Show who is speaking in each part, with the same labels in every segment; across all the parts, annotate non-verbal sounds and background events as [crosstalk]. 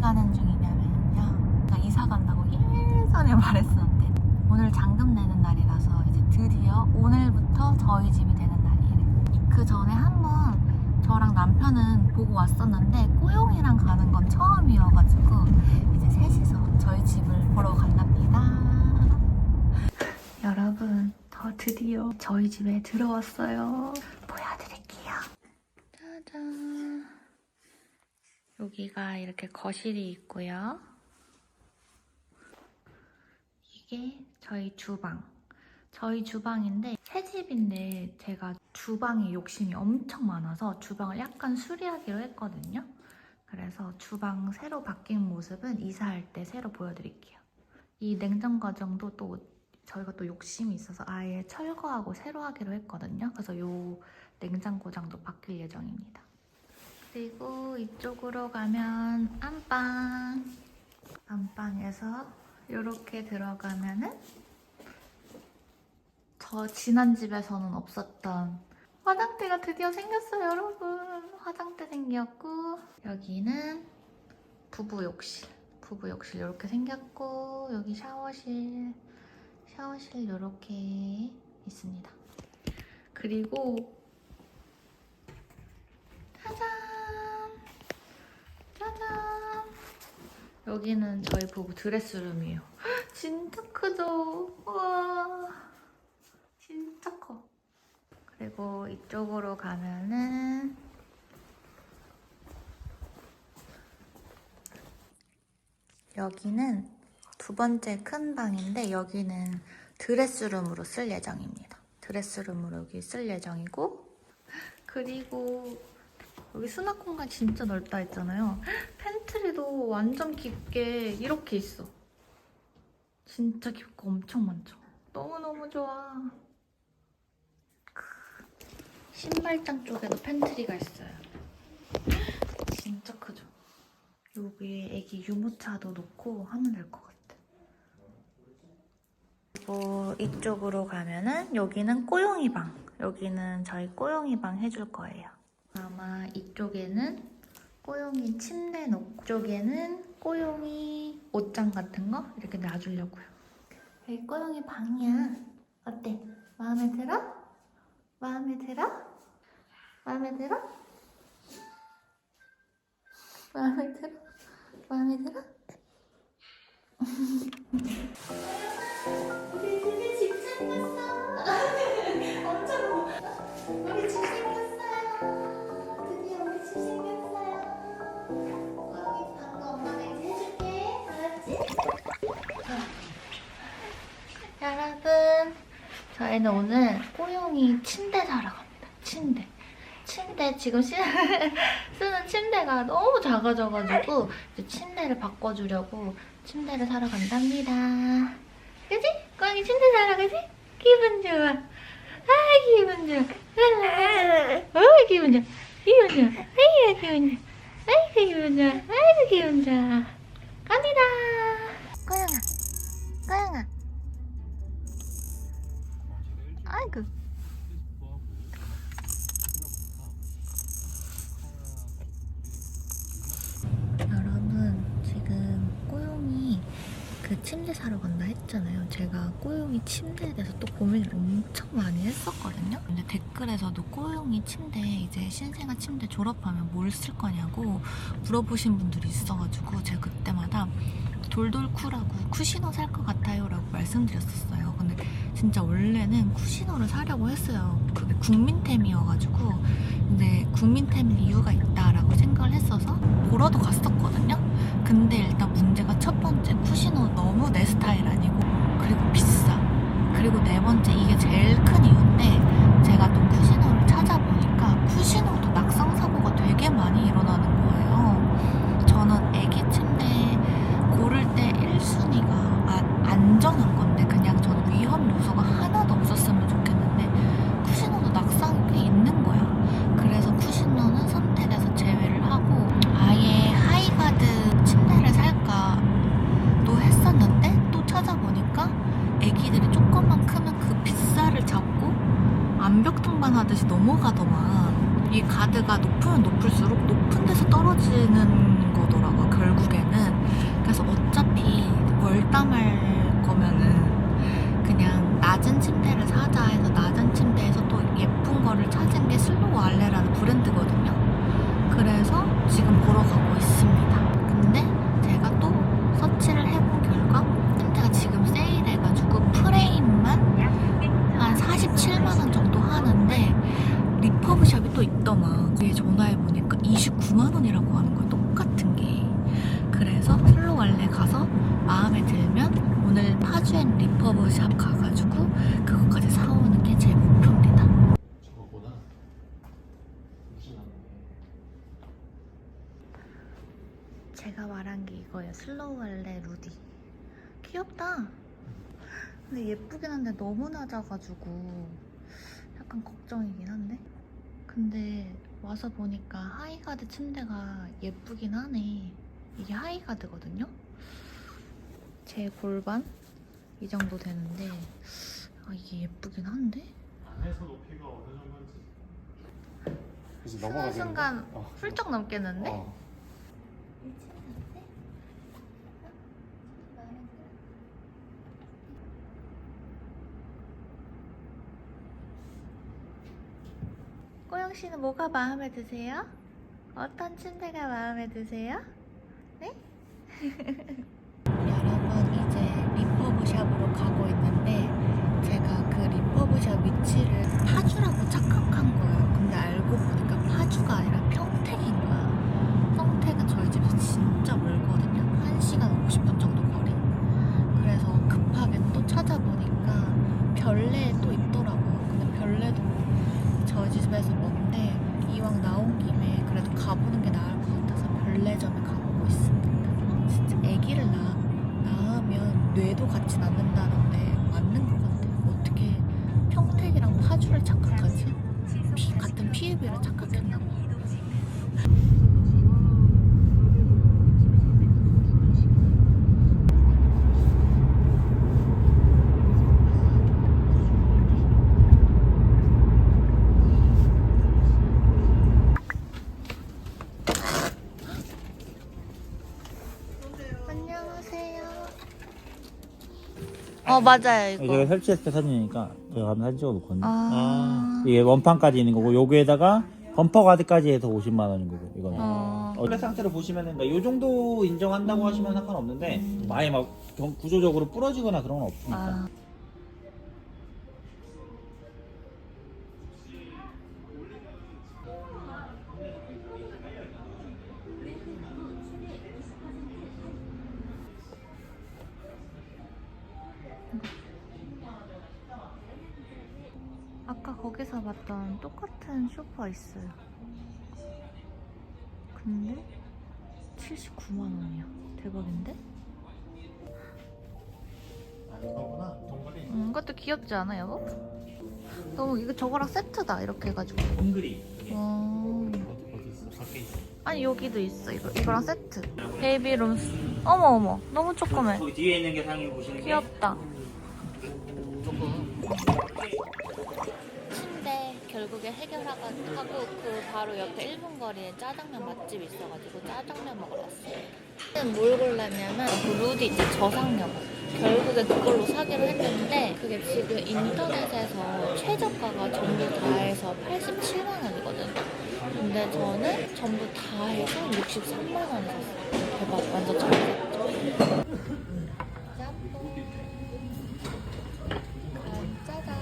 Speaker 1: 어디 가는 중이냐면요. 나 이사 간다고 예전에 말했었는데 오늘 잔금 내는 날이라서 이제 드디어 오늘부터 저희 집이 되는 날이에요. 그 전에 한번 저랑 남편은 보고 왔었는데 꼬용이랑 가는 건 처음이어가지고 이제 셋이서 저희 집을 보러 간답니다. 여러분, 저 드디어 저희 집에 들어왔어요. 보여드릴게요. 짜잔. 여기가 이렇게 거실이 있고요. 이게 저희 주방. 저희 주방인데 새 집인데 제가 주방에 욕심이 엄청 많아서 주방을 약간 수리하기로 했거든요. 그래서 주방 새로 바뀐 모습은 이사할 때 새로 보여드릴게요. 이 냉장 과정도 또 저희가 또 욕심이 있어서 아예 철거하고 새로 하기로 했거든요. 그래서 요 냉장 고장도 바뀔 예정입니다. 그리고 이쪽으로 가면 안방. 안방에서 이렇게 들어가면은 저 지난 집에서는 없었던 화장대가 드디어 생겼어요, 여러분. 화장대 생겼고 여기는 부부 욕실. 부부 욕실 이렇게 생겼고 여기 샤워실, 샤워실 이렇게 있습니다. 그리고 짜잔, 짜잔. 여기는 저희 부부 드레스룸이에요. 헉, 진짜 크죠? 와, 진짜 커. 그리고 이쪽으로 가면은 여기는 두 번째 큰 방인데 여기는 드레스룸으로 쓸 예정입니다. 드레스룸으로 여기 쓸 예정이고 그리고 여기 수납 공간 진짜 넓다 했잖아요. 팬트리도 완전 깊게 이렇게 있어. 진짜 깊고 엄청 많죠. 너무너무 좋아. 크. 신발장 쪽에도 팬트리가 있어요. 진짜 크죠? 여기에 애기 유모차도 놓고 하면 될 것 같아. 그리고 이쪽으로 가면은 여기는 꼬용이 방. 여기는 저희 꼬용이 방 해줄 거예요. 아마 이쪽에는 꼬용이 침대 놓고 이쪽에는 꼬용이 옷장 같은 거 이렇게 놔주려고요. 여기 꼬용이 방이야. 어때? 마음에 들어? 마음에 들어? 마음에 들어? 마음에 들어? 마음에 들어? [laughs] 우리 드디어 집 생겼어. 엄청 우리 집 저희는 오늘 꼬용이 침대 사러 갑니다. 침대. 침대 지금 시, [laughs] 쓰는 침대가 너무 작아져가지고 이제 침대를 바꿔주려고 침대를 사러 간답니다. 그지? 꼬영이 침대 사러 가지? 기분 좋아. 아 기분 좋아. 어 기분 좋아. 기분 좋아. 아이고 기분 좋아. 아이고 기분 좋아. 아이고 기분 좋아. 갑니다. 꼬영아. 꼬영아. 아이고. 여러분 지금 꼬용이 그 침대 사러 간다 했잖아요. 제가 꼬용이 침대에 대해서 또 고민을 엄청 많이 했었거든요. 근데 댓글에서도 꼬용이 침대 이제 신생아 침대 졸업하면 뭘 쓸 거냐고 물어보신 분들이 있어가지고 제가 그때마다 돌돌쿠라고 쿠시너 살것 같아요 라고 말씀드렸었어요. 근데 진짜 원래는 쿠시너를 사려고 했어요. 그게 국민템이어가지고 근데 국민템일 이유가 있다라고 생각을 했어서 보러도 갔었거든요. 근데 일단 문제가 첫 번째 쿠시너 너무 내 스타일 아니고 그리고 비싸. 그리고 네 번째 이게 제일 삭감할 거면은 그냥 낮은 침대를 사자 해서 낮은 침대에서 또 예쁜 거를 찾은 게 슬로우 알레라는 브랜드거든요. 그래서 지금 보러 가고 있습니다. 근데 제가 또 서치를 해본 결과 침대가 지금 세일해가지고 프레임만 한 47만 원 정도 하는데 리퍼브샵이 또 있더만. 그에 전화해보니까 29만 원이라고 하는 거예요. 파주엔 리퍼브샵 가가지고 그것까지 사오는 게 제 목표입니다.
Speaker 2: 저거구나.
Speaker 1: 제가 말한 게 이거예요. 슬로우할레 루디. 귀엽다. 근데 예쁘긴 한데 너무 낮아가지고 약간 걱정이긴 한데. 근데 와서 보니까 하이가드 침대가 예쁘긴 하네. 이게 하이가드거든요. 제 골반 이 정도 되는데 아, 이게 예쁘긴 한데.
Speaker 2: 안에서 높이가 어느 정도인지. 그래서 넘어가는
Speaker 1: 순간
Speaker 2: 어.
Speaker 1: 훌쩍 넘겠는데?
Speaker 2: 어.
Speaker 1: 꼬영 씨는 뭐가 마음에 드세요? 어떤 침대가 마음에 드세요? 네? [laughs] 여러분 이제 리퍼브샵으로 가고 있는데 제가 그 리퍼브샵 위치를 파주라고 착각한 거예요. 근데 알고 보니까 파주가 아니라 평택인 거야. 평택은 저희 집에서 진짜 멀거든요. 1시간 50분 정도 거리. 그래서 급하게 또 찾아보니까 별내에 또 있더라고요. 근데 별내도 저희 집에서 먼데 이왕 나온 김에 그래도 가보는 게 나을 것 같아서 별내점에 가보고 있습니다. 진짜 아기를 낳, 낳으면 뇌도 같이 낳는다 피해비를 착각했나 봐. 안녕하세요. 어 맞아요 이거.
Speaker 3: 제가 설치했을 때 사진이니까 제가 한번 사진 찍어 놓거든요.
Speaker 1: 아.
Speaker 3: 이게 원판까지 있는 거고 여기에다가 범퍼 가드까지 해서 50만 원인 거고 이거는.
Speaker 1: 어.
Speaker 3: 원래 상태로 보시면은 그러니까 요 정도 인정한다고 하시면 상관없는데 아예 막 경- 구조적으로 부러지거나 그런 건 없으니까.
Speaker 1: 아. 아까 거기서 봤던 똑같은 소파 있어요. 근데 79만 원이야. 대박인데? 음, 이것도 귀엽지 않아, 여보? 너무 이거 저거랑 세트다 이렇게 해가지고. 어... 아니 여기도 있어 이거 이거랑 세트. 베이비룸. 어머 어머 너무 조그매.
Speaker 3: 거기 뒤에 있는 게 상인 보시는 게
Speaker 1: 귀엽다. 침대 결국에 해결하고 그 바로 옆에 1분 거리에 짜장면 맛집 있어가지고 짜장면 먹으러 왔어요. 뭘 골랐냐면 그 루디 있지 저상용. 결국에 그걸로 사기로 했는데 그게 지금 인터넷에서 최저가가 전부 다 해서 87만 원이거든. 근데 저는 전부 다 해서 63만 원에 샀어요. 대박 완전 잘 샀죠. 짬뽕. 짜잔.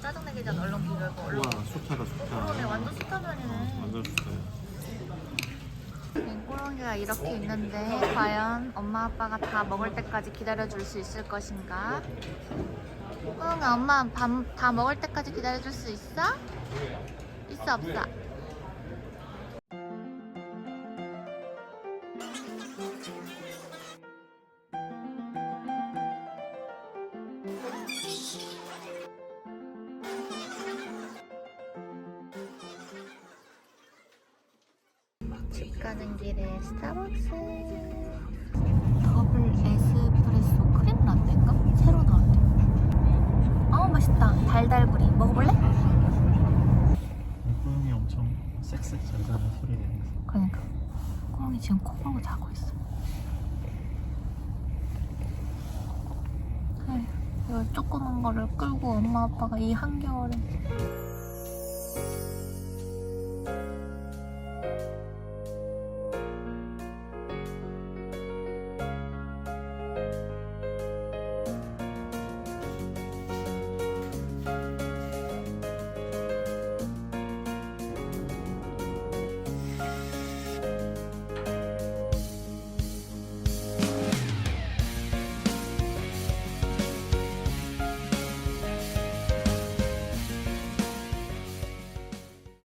Speaker 1: 짜증내기 전 얼른 비벼고
Speaker 2: 우와 숫자다 숫자.
Speaker 1: 그러네 완전 스타면이네.
Speaker 2: 완전 숫자야.
Speaker 1: 꼬롱이가 이렇게 있는데 과연 엄마 아빠가 다 먹을 때까지 기다려줄 수 있을 것인가? 꼬롱아 엄마 밥 다 먹을 때까지 기다려줄 수 있어? 있어 없어? 가는 길에 스타벅스 더블 에스프레소 크림 라떼인가? 새로 나왔대 어 맛있다 달달구리 먹어볼래?
Speaker 2: 고양이 엄청 섹스 잔잔한 소리 내면서.
Speaker 1: 그러니까 꼬랑이 지금 코 골고 자고 있어 이걸 조그만 거를 끌고 엄마 아빠가 이 한겨울에